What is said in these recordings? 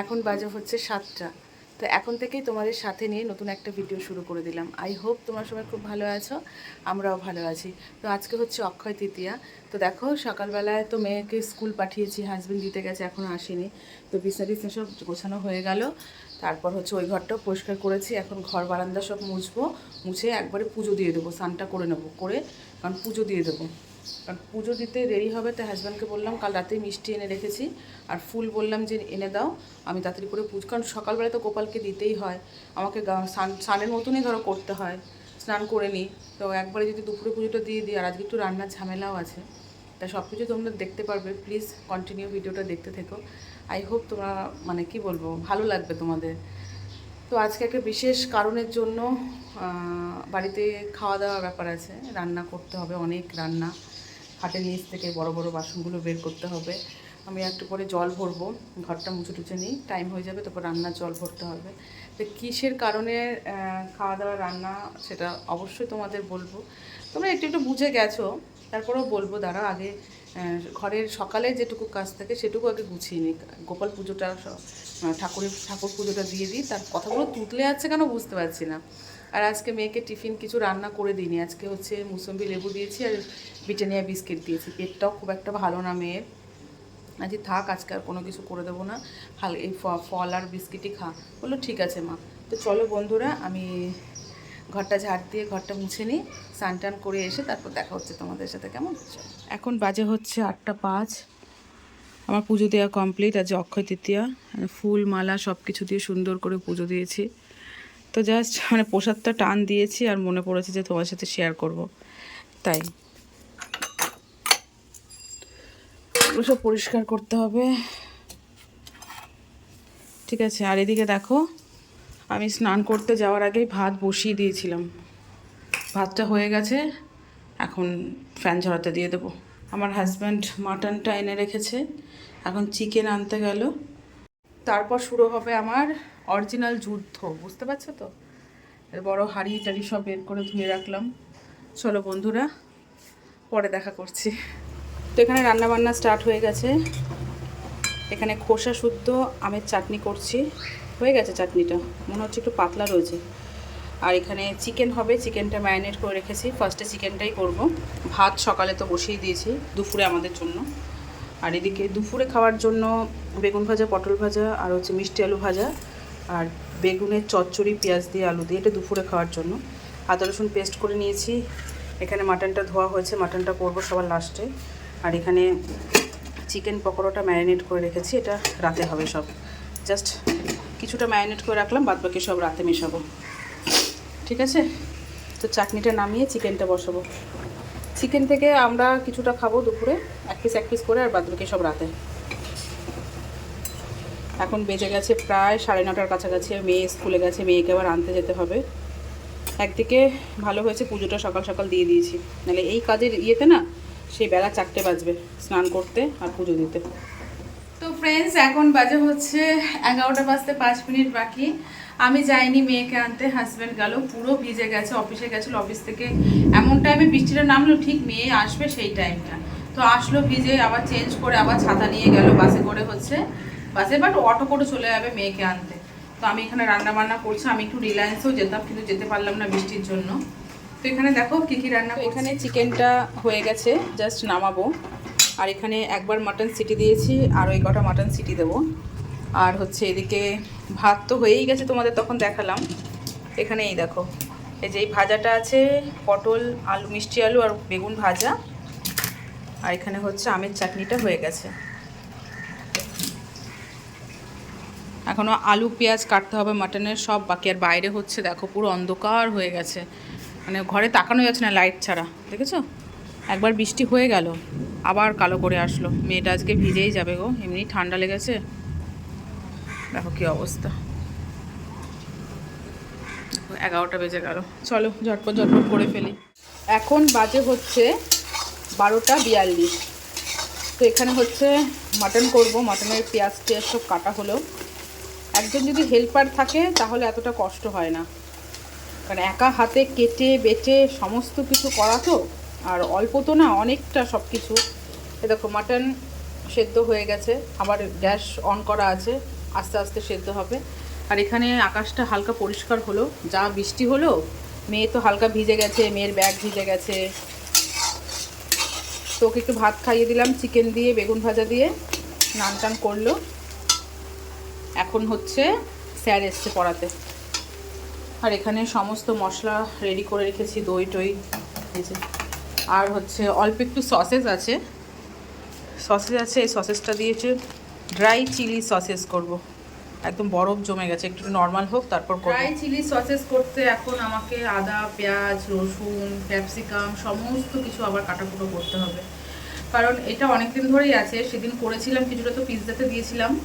এখন বাজে হচ্ছে সাতটা। তো এখন থেকেই তোমাদের সাথে নিয়ে নতুন একটা ভিডিও শুরু করে দিলাম। আই হোপ তোমরা সবাই খুব ভালো আছো, আমরাও ভালো আছি। তো আজকে হচ্ছে অক্ষয় তৃতীয়া। তো দেখো, সকালবেলায় তো মেয়েকে স্কুল পাঠিয়েছি হাজব্যান্ড দিতে গেছে এখনও আসেনি। তো বিছনা টিছনা সব গোছানো হয়ে গেল। তারপর হচ্ছে ওই ঘরটাও পরিষ্কার করেছি। এখন ঘর বারান্দা সব মুছবো, মুছে একবারে পুজো দিয়ে দেবো, স্নানটা করে নেব, করে, কারণ পুজো দিয়ে দেবো। কারণ পুজো দিতে দেরি হবে তো হাজব্যান্ডকে বললাম, কাল রাতেই মিষ্টি এনে রেখেছি। আর ফুল বললাম যে এনে দাও, আমি তাড়াতাড়ি করে পুজো, কারণ সকালবেলা তো গোপালকে দিতেই হয়। আমাকে স্নানের মতনই ধরো করতে হয়, স্নান করে নিই। তো একবারে যদি দুপুরে পুজোটা দিয়ে দিই, আর আজকে একটু রান্নার ঝামেলাও আছে। তা সব কিছু তোমরা দেখতে পারবে প্লিজ কন্টিনিউ ভিডিওটা দেখতে থেকো। আই হোপ তোমরা মানে কি বলব, ভালো লাগবে তোমাদের। তো আজকে একটা বিশেষ কারণের জন্য বাড়িতে খাওয়া দাওয়ার ব্যাপার আছে, রান্না করতে হবে, অনেক রান্না। হাটের নিচ থেকে বড় বড় বাসনগুলো বের করতে হবে। আমি একটু পরে জল ভরবো, ঘরটা মুছে টুছে নিই টাইম হয়ে যাবে, তারপর রান্নার জল ভরতে হবে। তো কিসের কারণে খাওয়া দাওয়া রান্না সেটা অবশ্যই তোমাদের বলব। তোমরা একটু একটু বুঝে গেছো, তারপরেও বলব, দাঁড়া, আগে ঘরের সকালে যেটুকু কাজ থাকে সেটুকু আগে গুছিয়ে নিই গোপাল পুজোটা ঠাকুরের, ঠাকুর পুজোটা দিয়ে দিই, তার কথাগুলো তুতলে যাচ্ছে কেন বুঝতে পারছি না। আর আজকে মেয়েকে টিফিন কিছু রান্না করে দিইনি। আজকে হচ্ছে মুসম্বি লেবু দিয়েছি আর ব্রিটানিয়া বিস্কিট দিয়েছি। পেটটাও খুব একটা ভালো না মেয়ের। আজকে থাক, আজকে আর কোনো কিছু করে দেবো না। হাল, এই ফল আর বিস্কিটই খা। বলল, ঠিক আছে মা। তো চলো বন্ধুরা, আমি ঘরটা ঝাড় দিয়ে ঘরটা মুছে নিই, স্নান টান করে এসে তারপর দেখা হচ্ছে তোমাদের সাথে, কেমন। এখন বাজে হচ্ছে আটটা পাঁচ। আমার পুজো দেওয়া কমপ্লিট। আজ অক্ষয় তৃতীয়া। ফুল, মালা সব কিছু দিয়ে সুন্দর করে পুজো দিয়েছি। তো জাস্ট মানে প্রসাদটা টান দিয়েছি আর মনে পড়েছে যে তোমার সাথে শেয়ার করব। তাই। সব পরিষ্কার করতে হবে। ঠিক আছে, আর এদিকে দেখো, আমি স্নান করতে যাওয়ার আগেই ভাত বসিয়ে দিয়েছিলাম। ভাতটা হয়ে গেছে, এখন ফ্যান ঝরাতে দিয়ে দেবো। আমার হাজব্যান্ড মাটনটা এনে রেখেছে, এখন চিকেন আনতে গেল। তারপর শুরু হবে আমার অরিজিনাল যুদ্ধ, বুঝতে পারছ তো? বড় হাড়ি টাড়ি সব বের করে ধুয়ে রাখলাম। চলো বন্ধুরা, পরে দেখা করছি। তো এখানে রান্না বান্না স্টার্ট হয়ে গেছে। এখানে খোসা শুদ্ধ আমের চাটনি করছি। হয়ে গেছে চাটনিটা, মনে হচ্ছে একটু পাতলা রয়েছে। আর এখানে চিকেন হবে চিকেনটা ম্যারিনেট করে রেখেছি। ফার্স্টে চিকেনটাই করব। ভাত সকালে তো বসিয়ে দিয়েছি, দুপুরে আমাদের জন্য। আর এদিকে দুপুরে খাওয়ার জন্য বেগুন ভাজা, পটল ভাজা, আর হচ্ছে মিষ্টি আলু ভাজা। আর বেগুনের চচ্চড়ি, পেঁয়াজ দিয়ে আলু দিয়ে, এটা দুপুরে খাওয়ার জন্য। আদা, রসুন পেস্ট করে নিয়েছি। এখানে মাটনটা ধোয়া হয়েছে মাটনটা করব সবার লাস্টে আর এখানে চিকেন পকোড়াটা ম্যারিনেট করে রেখেছি, এটা রাতে হবে সব। জাস্ট কিছুটা ম্যারিনেট করে রাখলাম বাদ বাকি সব রাতে মেশাবো। ঠিক আছে? তো চাটনিটা নামিয়ে চিকেনটা বসাবো। চিকেন থেকে আমরা কিছুটা খাব দুপুরে, এক পিস এক পিস করে, আর বাদ বাকি সব রাতে। এখন বেজে গেছে প্রায় সাড়ে নটার কাছাকাছি। মেয়ে স্কুলে গেছে, মেয়েকে আবার আনতে যেতে হবে। একদিকে ভালো হয়েছে, পুজোটা সকাল সকাল দিয়ে দিয়েছি। নাহলে এই কাজের ইয়েতে না, সেই বেলা চারটে বাজবে স্নান করতে আর পুজো দিতে। তো ফ্রেন্ডস এখন বাজে হচ্ছে এগারোটা বাজতে পাঁচ মিনিট বাকি। আমি যাইনি মেয়েকে আনতে হাজব্যান্ড গেল, পুরো ভিজে গেছে অফিসে গেছিল অফিস থেকে এমন টাইমে বৃষ্টিটা নামলো, ঠিক মেয়ে আসবে সেই টাইমটা তো আসলো ভিজে, আবার চেঞ্জ করে আবার ছাতা নিয়ে গেল বাসে করে হচ্ছে। বাসে বাট অটো করে চলে যাবে মেয়েকে আনতে। তো আমি এখানে রান্না বান্না করছি আমি একটু রিলায়েন্সেও যেতাম কিন্তু যেতে পারলাম না বৃষ্টির জন্য। তো এখানে দেখো কী কী রান্না এখানে চিকেনটা হয়ে গেছে জাস্ট নামাবো। আর এখানে একবার মাটন সিটি দিয়েছি আর ওই কটা মাটন সিটি দেবো। আর হচ্ছে এদিকে ভাত তো হয়েই গেছে তোমাদের তখন দেখালাম। এখানে এই দেখো এই যে এই ভাজাটা আছে পটল আলু মিষ্টি আলু আর বেগুন ভাজা। আর এখানে হচ্ছে আমের চাটনিটা হয়ে গেছে। এখনও আলু, পেঁয়াজ কাটতে হবে, মাটনের সব বাকি। আর বাইরে হচ্ছে, দেখো, পুরো অন্ধকার হয়ে গেছে। মানে ঘরে তাকানো যাচ্ছে না লাইট ছাড়া, দেখেছ? একবার বৃষ্টি হয়ে গেল, আবার কালো করে আসলো। মেয়েটা আজকে ভিজেই যাবে গো, এমনি ঠান্ডা লেগেছে। দেখো কি অবস্থা। এগারোটা বেজে গেল। চলো, ঝটপট ঝটপট করে ফেলি। এখন বাজে হচ্ছে বারোটা বিয়াল্লিশ। তো এখানে হচ্ছে মাটন করব, মাটনের পেঁয়াজ টেয়াজ সব কাটা হলো। একজন যদি হেল্পার থাকে, তাহলে এতটা কষ্ট হয় না। কারণ একা হাতে কেটে, বেটে সমস্ত কিছু করা তো, আর অল্প তো না, অনেকটা সব কিছু এ দেখো মাটন সেদ্ধ হয়ে গেছে, আবার গ্যাস অন করা আছে, আস্তে আস্তে সেদ্ধ হবে। আর এখানে আকাশটা হালকা পরিষ্কার হলো, যা বৃষ্টি হলো, মেয়ে তো হালকা ভিজে গেছে, মেয়ের ব্যাগ ভিজে গেছে। তো ওকে একটু ভাত খাইয়ে দিলাম চিকেন দিয়ে, বেগুন ভাজা দিয়ে নান টান করল। এখন হচ্ছে স্যার এসছে পড়াতে। আর এখানে সমস্ত মশলা রেডি করে রেখেছি, দই টই যে। আর হচ্ছে অল্প একটু সসেস আছে। সসেস আছে, এই সসেসটা দিয়েছে ড্রাই চিলি সসেস করব। একদম বরফ জমে গেছে, একটু নর্মাল হোক, তারপর ড্রাই চিলি সসেস করতে এখন আমাকে আদা, পেঁয়াজ, রসুন ক্যাপসিকাম সমস্ত কিছু আবার কাটাকুটো করতে হবে। কারণ এটা অনেক দিন ধরেই আছে, সেদিন করেছিলাম, কিছুটা তো পিৎজাতে দিয়েছিলাম।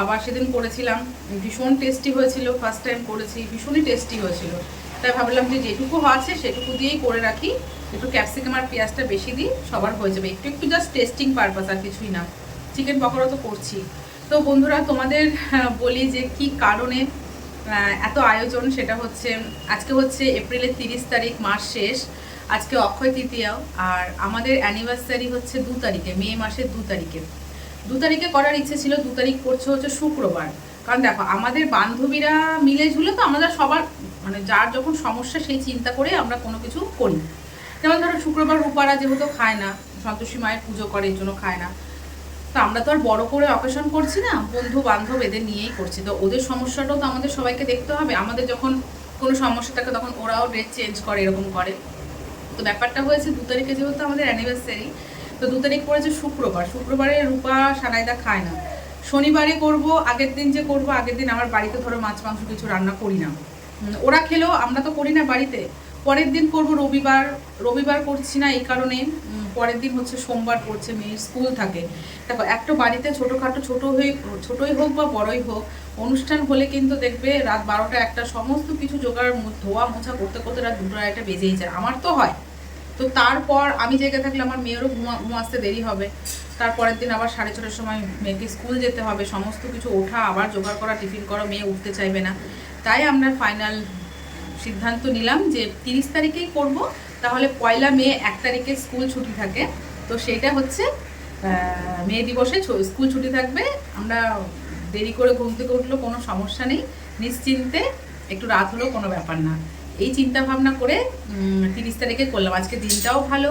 আবার সেদিন করেছিলাম। ভীষণ টেস্টি হয়েছিল ফার্স্ট টাইম করেছি, ভীষণই টেস্টি হয়েছিল। তাই ভাবলাম যে যেটুকু আছে সেটুকু দিয়েই করে রাখি। একটু ক্যাপসিকাম আর পেঁয়াজটা বেশি দিই, সবার হয়ে যাবে। একটু একটু জাস্ট টেস্টিং পারপাস আর কিছুই না। চিকেন পকোড়া তো করছি। তো বন্ধুরা, তোমাদের বলি যে কি কারণে এত আয়োজন? সেটা হচ্ছে, আজকে হচ্ছে এপ্রিলের তিরিশ তারিখ, মাস শেষ। আজকে অক্ষয় তৃতীয়া। আর আমাদের অ্যানিভার্সারি হচ্ছে দু তারিখে, মে মাসের দু তারিখে। দু তারিখে করার ইচ্ছে ছিল, দু তারিখ করছে হচ্ছে শুক্রবার। কারণ দেখো, আমাদের বান্ধবীরা মিলে ঝুলে তো আমাদের সবার মানে যার যখন সমস্যা সেই চিন্তা করে আমরা কোনো কিছু করি যেমন ধরো শুক্রবার রূপারা যেহেতু খায় না, সন্তোষী মায়ের পুজো করে, এর জন্য খায় না। তো আমরা তো আর বড় করে অকেশন করছি না, বন্ধু বান্ধব এদের নিয়েই করছি। তো ওদের সমস্যাটাও তো আমাদের সবাইকে দেখতে হবে। আমাদের যখন কোনো সমস্যা থাকে তখন ওরাও ডেট চেঞ্জ করে, এরকম করে। তো ব্যাপারটা হয়েছে দু তারিখে যেহেতু আমাদের অ্যানিভার্সারি তো দু তারিখ পড়েছে শুক্রবার। শুক্রবারে রূপা সানাইদা খায় না। শনিবারে করব, আগের দিন যে করব, আগের দিন আমার বাড়িতে ধরো মাছ, মাংস কিছু রান্না করি না। ওরা খেলেও আমরা তো করি না বাড়িতে। পরের দিন করব রবিবার। রবিবার করছি না এই কারণে। পরের দিন হচ্ছে সোমবার পড়ছে, মেয়ের স্কুল থাকে। দেখো, একটা বাড়িতে ছোটোখাটো, ছোট হয়ে, ছোটোই হোক বা বড়ই হোক, অনুষ্ঠান হলে কিন্তু দেখবে রাত বারোটা একটা সমস্ত কিছু জোগাড়, ধোয়া মোছা করতে করতে রাত দুটো একটা বেজেই যায়। আমার তো হয়। তো তারপর আমি জেগে থাকলে আমার মেয়েরও ঘুমা আসতে দেরি হবে। তারপরের দিন আবার সাড়ে ছটার সময় মেয়েকে স্কুল যেতে হবে। সমস্ত কিছু ওঠা, আবার জোগাড় করা, টিফিন করা, মেয়ে উঠতে চাইবে না। তাই আমরা ফাইনাল সিদ্ধান্ত নিলাম যে তিরিশ তারিখেই করব। তাহলে পয়লা মে এক তারিখে স্কুল ছুটি থাকে। তো সেটা হচ্ছে মে দিবসে স্কুল ছুটি থাকবে। আমরা দেরি করে ঘুম থেকে উঠলেও কোনো সমস্যা নেই। নিশ্চিন্তে একটু রাত হলেও কোনো ব্যাপার না। এই চিন্তা ভাবনা করে তিরিশ তারিখে করলাম। আজকে দিনটাও ভালো,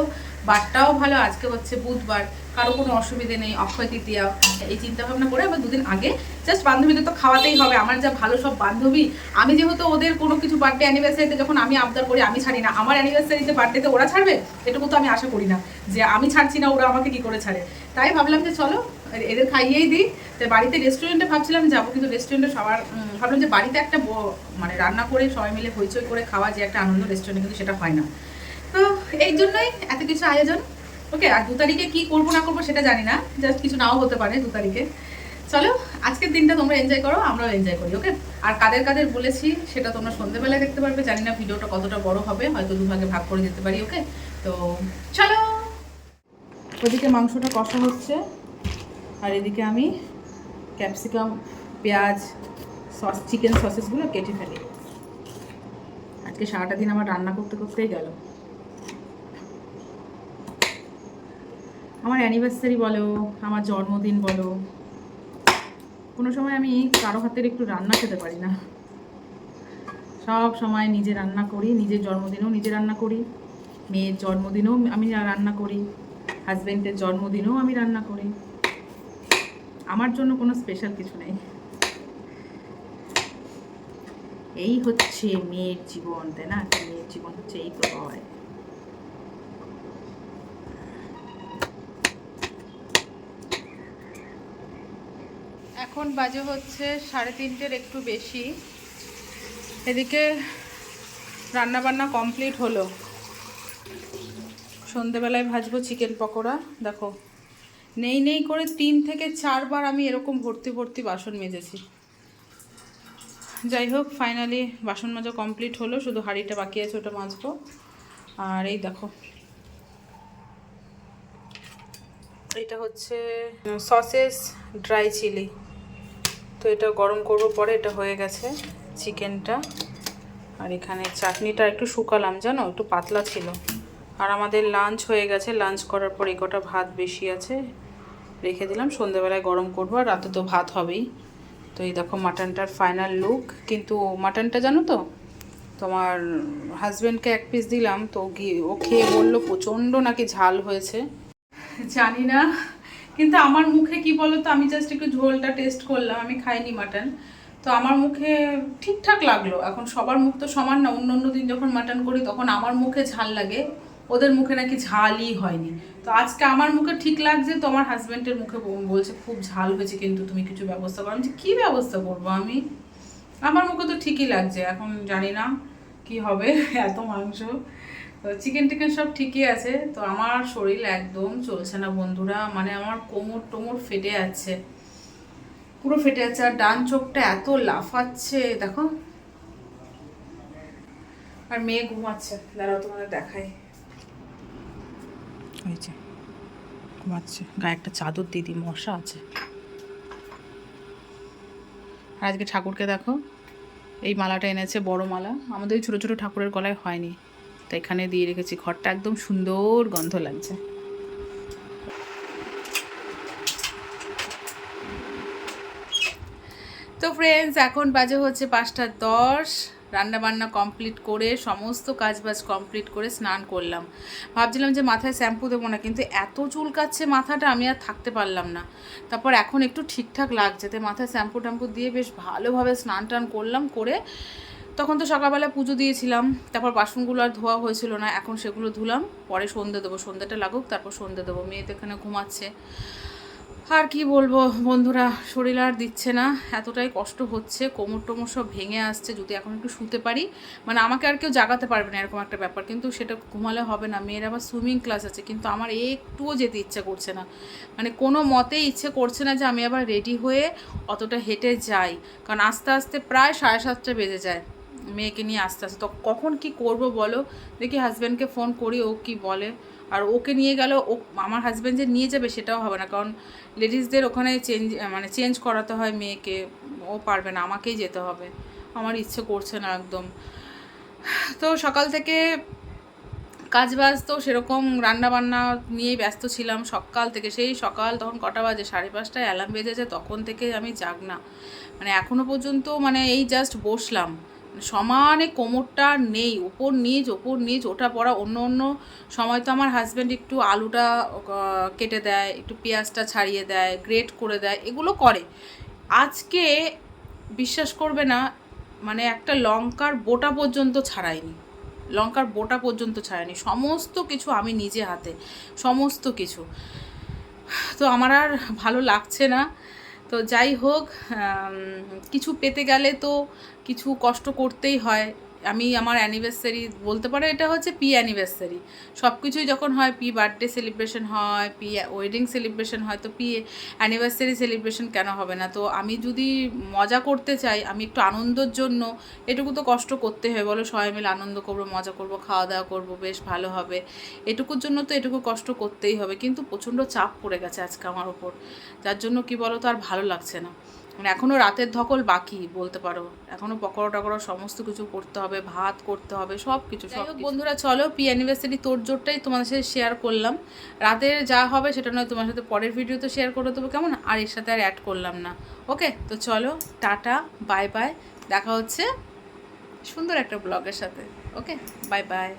বারটাও ভালো, আজকে হচ্ছে বুধবার। কারও কোনো অসুবিধে নেই, অক্ষয় তৃতীয়া, এই চিন্তা ভাবনা করে আমরা দুদিন আগে জাস্ট বান্ধবীদের তো খাওয়াতেই হবে। আমার যা ভালো সব বান্ধবী, আমি যেহেতু ওদের কোনো কিছু বার্থডে অ্যানিভার্সারিতে যখন আমি আবদার করি, আমি ছাড়ি না। আমার অ্যানিভার্সারিতে বার্থডেতে ওরা ছাড়বে? এটুকু তো আমি আশা করি না। যে আমি ছাড়ছি না, ওরা আমাকে কি করে ছাড়ে? তাই ভাবলাম যে চলো এদের খাইয়েই দিই। তো বাড়িতে রেস্টুরেন্টে ভাবছিলাম যাব, কিন্তু রেস্টুরেন্টে সবার ভাবলাম যে বাড়িতে একটা মানে রান্না করে সবাই মিলে হইচই করে খাওয়া যে একটা আনন্দ রেস্টুরেন্টে কিন্তু সেটা হয় না। তো এই জন্যই এত কিছু আয়োজন। ওকে আর দু তারিখে কী করব না করব সেটা জানি না। জাস্ট কিছু নাও হতে পারে দু তারিখে। চলো, আজকের দিনটা তোমরা এনজয় করো, আমরাও এনজয় করি ওকে আর কাদের কাদের বলেছি সেটা তোমরা সন্ধ্যেবেলায় দেখতে পারবে। জানি না ভিডিওটা কতটা বড় হবে, হয়তো দুভাগে ভাগ করে দিতে পারি ওকে তো চলো। ওদিকে মাংসটা কষা হচ্ছে। আর এদিকে আমি ক্যাপসিকাম, পেঁয়াজ, সস, চিকেন সসেসগুলো কেটে ফেলি। আজকে সারাটা দিন আমার রান্না করতে করতেই গেল। আমার অ্যানিভার্সারি বলো, আমার জন্মদিন বলো, কোনো সময় আমি কারও হাতের একটু রান্না খেতে পারি না। সব সময় নিজে রান্না করি, নিজের জন্মদিনেও নিজে রান্না করি, মেয়ের জন্মদিনেও আমি রান্না করি হাজব্যান্ডের জন্মদিনেও আমি রান্না করি। আমার জন্য কোনো স্পেশাল কিছু নেই। এই হচ্ছে মেয়ের জীবন, তাই না? মেয়ের জীবন হচ্ছে এই তো হয় এখন বাজে হচ্ছে সাড়ে তিনটের একটু বেশি। এদিকে রান্না বান্না কমপ্লিট হলো। সন্ধেবেলায় ভাজবো চিকেন পকোড়া, দেখো। নেই নেই করে তিন থেকে চারবার আমি এরকম ভর্তি ভর্তি বাসন মেজেছি। যাই হোক ফাইনালি বাসন মাজা কমপ্লিট হলো, শুধু হাঁড়িটা বাকি আছে, ওটা মাজবো। আর এই দেখো। এটা হচ্ছে সসেস ড্রাই চিলি তো এটা গরম করব পরে, এটা হয়ে গেছে চিকেনটা। আর এখানে চাটনিটা একটু শুকালাম, জানো? একটু পাতলা ছিল। আর আমাদের লাঞ্চ হয়ে গেছে লাঞ্চ করার পর এই কটা ভাত বেশি আছে। রেখে দিলাম। সন্ধেবেলায় গরম করব আর রাতে তো ভাত হবেই। তো এই দেখো মাটনটার ফাইনাল লুক কিন্তু মাটনটা জানো তো, তোমার হাজব্যান্ডকে এক পিস দিলাম, তো ও খেয়ে বলল প্রচণ্ড নাকি ঝাল হয়েছে। জানি না, কিন্তু আমার মুখে কি বলো তো আমি জাস্ট একটু ঝোলটা টেস্ট করলাম, আমি খাইনি মাটন। তো আমার মুখে ঠিকঠাক লাগল। এখন সবার মুখ তো সমান না, অন্য অন্য দিন যখন মাটন করি তখন আমার মুখে ঝাল লাগে। ওদের মুখে নাকি ঝালই হয়নি। তো আজকে আমার মুখে ঠিক লাগছে, তো আমার হাজব্যান্ডের মুখে বলছে, খুব ঝাল হয়েছে কিন্তু তুমি কিছু ব্যবস্থা করো। আমি কি ব্যবস্থা করব আমি? আমার মুখে তো ঠিকই লাগছে, এখন জানি না কি হবে, এত মাংস। তো চিকেন টিকেন সব ঠিকই আছে, তো আমার শরীর একদম চলছে না বন্ধুরা মানে আমার কোমর টোমর ফেটে যাচ্ছে। পুরো ফেটে যাচ্ছে, আর ডান চোখটা এত লাফাচ্ছে, দেখো। আর মেয়ে ঘুমাচ্ছে, দাঁড়াও তোমাদের দেখাই। যে ঘুমাচ্ছে। গায়ে একটা চাদর দিদি মশা আছে। আর আজকে ঠাকুরকে দেখো, এই মালাটা এনেছে বড় মালা। আমাদের ওই ছোটো ছোটো ঠাকুরের গলায় হয়নি। তো এখানে দিয়ে রেখেছি। ঘরটা একদম সুন্দর গন্ধ লাগছে। তো ফ্রেন্ডস এখন বাজে হচ্ছে পাঁচটা দশ। রান্না বান্না কমপ্লিট করে, সমস্ত কাজ বাজ কমপ্লিট করে স্নান করলাম। ভাবছিলাম যে মাথায় শ্যাম্পু দেবো না, কিন্তু এত চুলকাচ্ছে মাথাটা, আমি আর থাকতে পারলাম না। তারপর এখন একটু ঠিকঠাক লাগছে তাই মাথায় শ্যাম্পু ট্যাম্পু দিয়ে বেশ ভালোভাবে স্নান টান করলাম, করে তখন তো সকালবেলা পুজো দিয়েছিলাম, তারপর বাসনগুলো আর ধোয়া হয়েছিল না, এখন সেগুলো ধুলাম, পরে সন্ধে দেবো, সন্ধ্যাটা লাগুক, তারপর সন্ধে দেবো মেয়ে তো এখানে ঘুমাচ্ছে। আর কি বলব, বন্ধুরা, শরীর আর দিচ্ছে না, এতটাই কষ্ট হচ্ছে, কোমর টোমর সব ভেঙে আসছে, যদি এখন একটু শুতে পারি মানে আমাকে আর কেউ জাগাতে পারবে না এরকম একটা ব্যাপার, কিন্তু সেটা ঘুমালে হবে না, মেয়ের আবার সুইমিং ক্লাস আছে, কিন্তু আমার একটুও যেতে ইচ্ছে করছে না মানে কোনো মতেই ইচ্ছে করছে না যে আমি আবার রেডি হয়ে অতটা হেঁটে যাই, কারণ আস্তে আস্তে প্রায় সাড়ে সাতটা বেজে যায়, মেয়েকে নিয়ে আস্তে আস্তে, তো কখন কি করব বলো, দেখি হাজব্যান্ডকে ফোন করি, ও কি বলে আর ওকে নিয়ে গেল, ও আমার হাজব্যান্ড যে নিয়ে যাবে সেটাও হবে না। কারণ লেডিসদের ওখানে চেঞ্জ মানে চেঞ্জ করাতে হয় মেয়েকে, ও পারবে না, আমাকেই যেতে হবে। আমার ইচ্ছে করছে না একদম। তো সকাল থেকে কাজ বাজ তো সেরকম রান্না বান্না নিয়েই ব্যস্ত ছিলাম। সকাল থেকে, সেই সকাল তখন কটা বাজে? সাড়ে পাঁচটায় অ্যালার্ম বেজেছে, তখন থেকে আমি জাগ না মানে এখনও পর্যন্ত মানে এই জাস্ট বসলাম। সমানে কোমরটা নেই, ওপর নিচ ওপর নিচ, ওটা পড়া অন্য অন্য সময় তো আমার হাজব্যান্ড একটু আলুটা কেটে দেয়, একটু পেঁয়াজটা ছাড়িয়ে দেয় গ্রেট করে দেয়, এগুলো করে। আজকে বিশ্বাস করবে না মানে একটা লঙ্কার বোটা পর্যন্ত ছাড়াইনি লঙ্কার বোটা পর্যন্ত ছাড়াইনি সমস্ত কিছু আমি নিজে হাতে, সমস্ত কিছু। তো আমার আর ভালো লাগছে না। তো যাই হোক কিছু পেতে গেলে তো কিছু কষ্ট করতেই হয়। আমি আমার অ্যানিভার্সারি বলতে পারো, এটা হচ্ছে পি অ্যানিভার্সারি সব কিছুই যখন হয় পি বার্থডে সেলিব্রেশন হয় পি ওয়েডিং সেলিব্রেশন হয়, তো পি অ্যানিভার্সারি সেলিব্রেশন কেন হবে না? তো আমি যদি মজা করতে চাই, আমি একটু আনন্দের জন্য, এটুকু তো কষ্ট করতে হয়। বলো, সবাই মিলে আনন্দ করব, মজা করব খাওয়া দাওয়া করব, বেশ ভালো হবে। এটুকুর জন্য তো এটুকু কষ্ট করতেই হবে। কিন্তু প্রচণ্ড চাপ পড়ে গেছে আজকে আমার ওপর। যার জন্য কি বলো তো আর ভালো লাগছে না। মানে এখনও রাতের ধকল বাকি বলতে পারো। এখনও পকোড়া টকোড়া সমস্ত কিছু করতে হবে ভাত করতে হবে সব কিছু সব বন্ধুরা চলো পি অ্যানিভার্সারি তোর জোরটাই তোমাদের সাথে শেয়ার করলাম। রাতের যা হবে সেটা নয় তোমার সাথে পরের ভিডিওতে শেয়ার করে দেবো কেমন? আর এর সাথে আর অ্যাড করলাম না। ওকে তো চলো টাটা বাই বাই দেখা হচ্ছে সুন্দর একটা ব্লগের সাথে। Okay bye bye